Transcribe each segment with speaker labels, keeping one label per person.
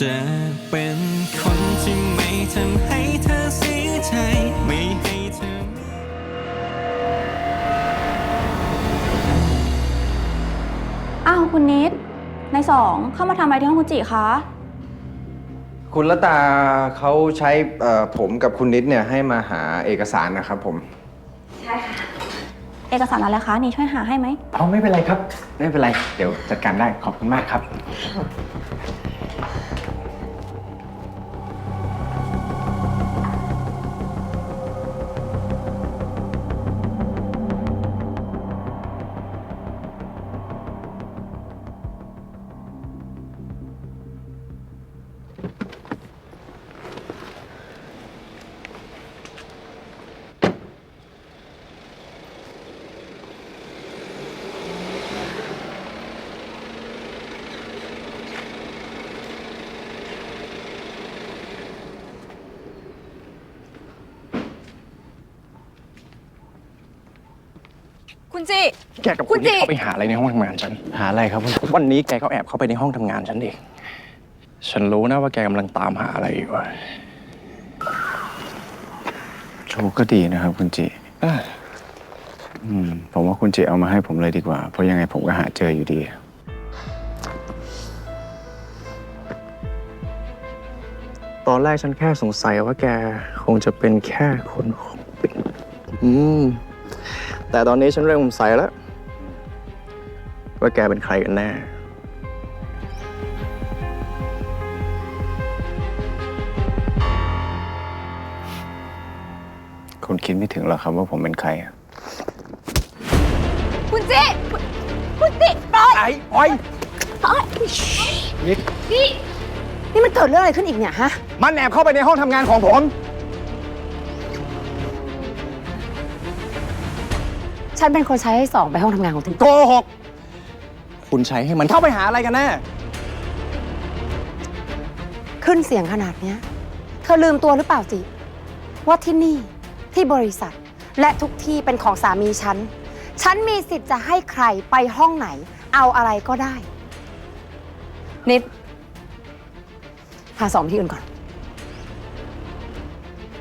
Speaker 1: จะเป็นคนที่ไม่ทำให้เธอเสียใจ ไม่ให้เธอ
Speaker 2: อ้าวคุณนิดในายสองเข้ามาทำอะไรที่ห้องคุณจิคะ
Speaker 3: คุณละตาเขาใช้เอ่อผมกับคุณนิดเนี่ยให้มาหาเอกสารนะครับผม
Speaker 2: เอกสารอะไรคะนี่ช่วยหาให้ไหม
Speaker 3: เอาไม่เป็นไรครับ ไม่เป็นไร เดี๋ยวจัดการได้ขอบคุณมากครับ
Speaker 4: คุณจิ
Speaker 5: แกกับ
Speaker 4: คุ
Speaker 5: คุณ
Speaker 4: ณ
Speaker 5: นี่
Speaker 4: จิ
Speaker 5: เข้าไปหาอะไรในห้องทำงานฉัน
Speaker 3: หาอะไรครับคุณ
Speaker 5: วันนี้แกก็แอบเข้าไปในห้องทำงานฉันเองฉันรู้นะว่าแกกำลังตามหาอะไรอยู่อะ
Speaker 6: โชคก็ดีนะครับ คุณจิ
Speaker 5: เอ้ย
Speaker 6: อืมผมว่าคุณจิเอามาให้ผมเลยดีกว่า เพราะยังไงผมก็หาเจออยู่ดี
Speaker 5: ตอนแรกฉันแค่สงสัยว่าแกคงจะเป็นแค่คนของปิ่นอืม แต่ตอนนี้ฉันเริ่มสงสัยแล้ว ว่าแกเป็นใครกันแน่
Speaker 6: คุณคิดไม่ถึงหรอกครับว่าผมเป็นใครอะ
Speaker 4: คุณจิคุณคุณจิปล่อย
Speaker 5: ไอ้อ้อย
Speaker 4: ปล่อย
Speaker 5: นิด
Speaker 4: นี่นี่มันเกิดเรื่องอะไรขึ้นอีกเนี่ยฮะ
Speaker 5: มันแอบเข้าไปในห้องทำงานของผม
Speaker 4: ฉันเป็นคนใช้ให้สองไปห้องทำงานของถึง
Speaker 5: โกหก คุณใช้ให้มันเข้าไปหาอะไรกันแน่
Speaker 4: ขึ้นเสียงขนาดเนี้ย เธอลืมตัวหรือเปล่าจิ ว่าที่นี่ที่บริษัทและทุกที่เป็นของสามีฉัน ฉันมีสิทธิ์จะให้ใครไปห้องไหน เอาอะไรก็ได้ นิด พาสองไปที่อื่นก่อน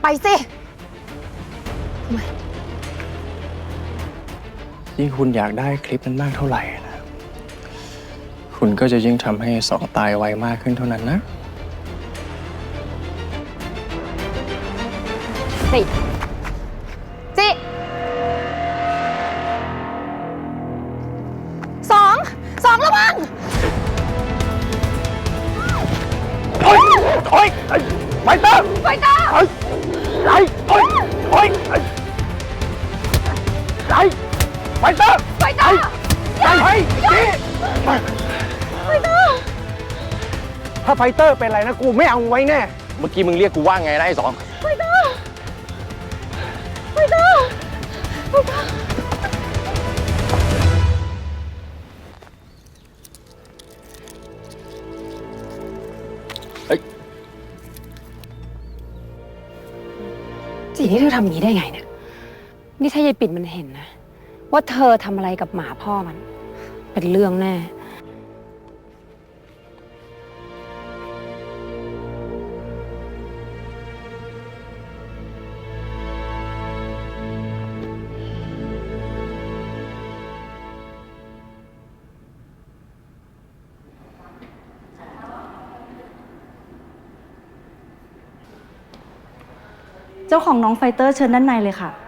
Speaker 4: ไปสิ
Speaker 5: ยิ่งคุณอยากได้คลิปนั้นมากเท่าไหร่นะคุณก็จะยิ่งทำให้สองตายไวมากขึ้นเท่านั้นนะ
Speaker 4: จิจิสองสองระวัง
Speaker 5: โอ๊ยโอ๊ยไอ้ไฟเตอร์
Speaker 4: ไฟเตอร์
Speaker 5: ไอ้ไอ้โอ๊ยโอ๊ยไอ้ไอ้ ไฟเตอร์
Speaker 4: ไฟเตอร์
Speaker 5: ไอ้ไอ้จีถ้าไฟเตอร์เป็นอะไรนะกูไม่เอามึงไว้แน่ เมื่อกี้มึงเรียกกูว่าไงนะไอ้สอง
Speaker 4: ไฟเตอร์ไฟเตอร์
Speaker 5: เฮ้ย
Speaker 4: จีนี่เธอทำอย่างนี้ได้ไงเนี่ย นี่ถ้ายายปิ่นมันเห็นนะ ว่าเธอทำอะไรกับหมาพ่อมัน เป็นเรื่องแน่
Speaker 2: เจ้าของน้องไฟเตอร์เชิญด้านในเลยค่ะ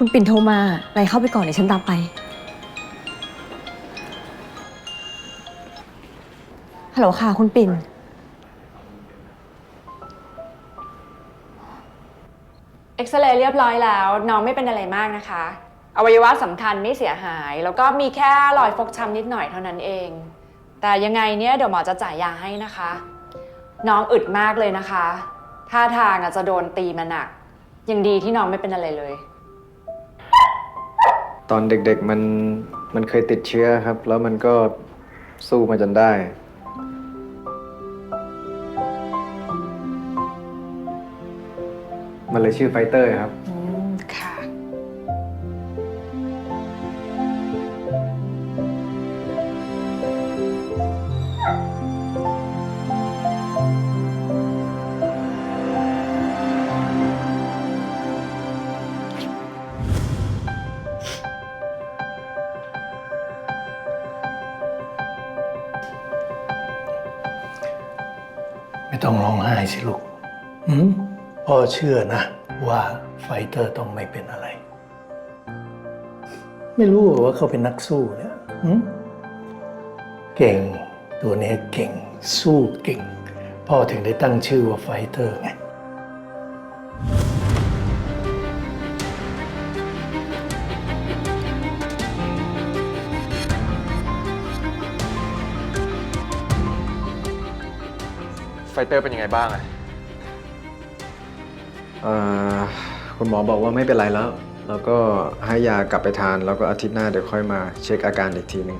Speaker 7: คุณปิ่นโทรมาไรเข้าไปก่อนเดี๋ยวฉันตามไป ฮัลโหลค่ะ คุณปิ่น
Speaker 8: เอ็กซเรย์เรียบร้อยแล้ว น้องไม่เป็นอะไรมากนะคะ อวัยวะสำคัญไม่เสียหาย แล้วก็มีแค่รอยฟกช้ำนิดหน่อยเท่านั้นเอง แต่ยังไงเนี่ยเดี๋ยวหมอจะจ่ายยาให้นะคะ น้องอึดมากเลยนะคะท่าทางอาจจะโดนตีมาหนัก ยังดีที่น้องไม่เป็นอะไรเลย
Speaker 3: ตอนเด็กๆมันมันเคยติดเชื้อครับ แล้วมันก็สู้มาจนได้ มันเลยชื่อไฟเตอร์ครับ
Speaker 9: ไม่ต้องร้องไห้สิลูกหืมพ่อเชื่อนะว่าไฟเตอร์ต้องไม่เป็นอะไร ไม่รู้เหรอว่าเขาเป็นนักสู้เนี่ยหืมเก่งตัวนี้เก่ง สู้เก่ง พ่อถึงได้ตั้งชื่อว่าไฟเตอร์ไง
Speaker 10: ฟเตอร์เป็นยังไงบ้างอะ
Speaker 3: เอ่อคุณหมอบอกว่าไม่เป็นไรแล้ว แล้วก็ให้ยากลับไปทาน แล้วก็อาทิตย์หน้าเดี๋ยวค่อยมาเช็คอาการอีกทีหนึ่ง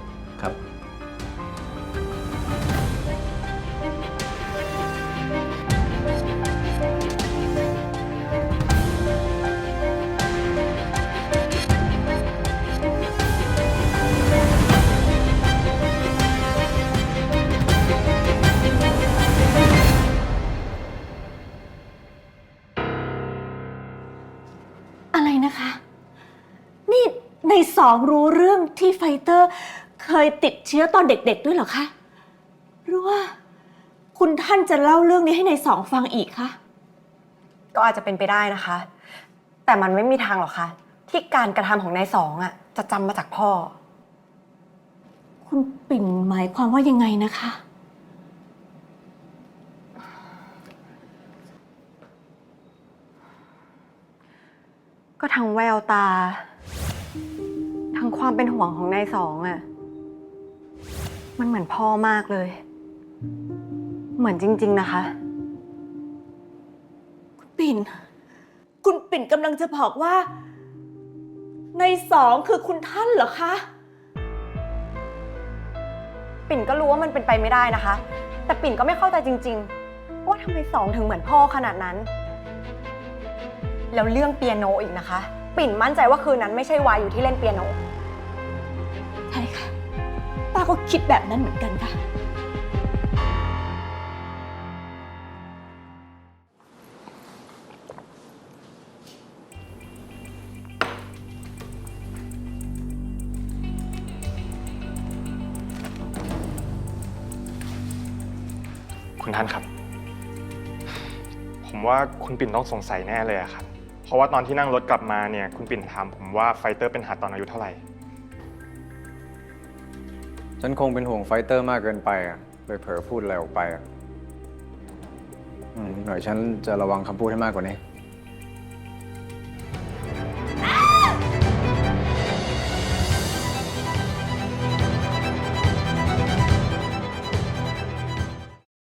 Speaker 7: สองรู้เรื่องที่ไฟเตอร์ เคยติดเชื้อตอนเด็กๆด้วยเหรอคะ หรือว่า คุณท่านจะเล่าเรื่องนี้ให้ในสองฟังอีกคะ
Speaker 11: ก็อาจจะเป็นไปได้นะคะ แต่มันไม่มีทางหรอกค่ะ ที่การกระทำของนายสองอะจะจำมาจากพ่อ
Speaker 7: คุณปิ่นหมายความว่ายังไงนะคะ
Speaker 11: ก็ทั้งแววตาทั้ งความเป็นห่วงของนายสองอะมันเหมือนพ่อมากเลย เหมือนจริง ๆ นะคะ
Speaker 7: คุณปิ่น คุณปิ่นกำลังจะบอกว่า ในสองคือคุณท่านเหรอคะ
Speaker 11: ปิ่นก็รู้ว่ามันเป็นไปไม่ได้นะคะ แต่ปิ่นก็ไม่เข้าใจจริง ๆ ว่าทำไมสองถึงเหมือนพ่อขนาดนั้น แล้วเรื่องเปียโนอีกนะคะ ปิ่นมั่นใจว่าคืนนั้นไม่ใช่วายอยู่ที่เล่นเปียโน
Speaker 7: ใช่ค่ะ ป้าก็คิดแบบนั้นเหมือนกันค่ะ
Speaker 12: คุณท่านครับ ผมว่าคุณปิ่นต้องสงสัยแน่เลยอะครับ เพราะว่าตอนที่นั่งรถกลับมาเนี่ย คุณปิ่นถามผมว่าไฟเตอร์เป็นหัดตอนอายุเท่าไหร่
Speaker 3: ฉันคงเป็นห่วงไฟเตอร์มากเกินไปอะเลยเผลอพูดอะไรออกไปอะอืมหน่อยฉันจะระวังคำพูดให้มากกว่านี้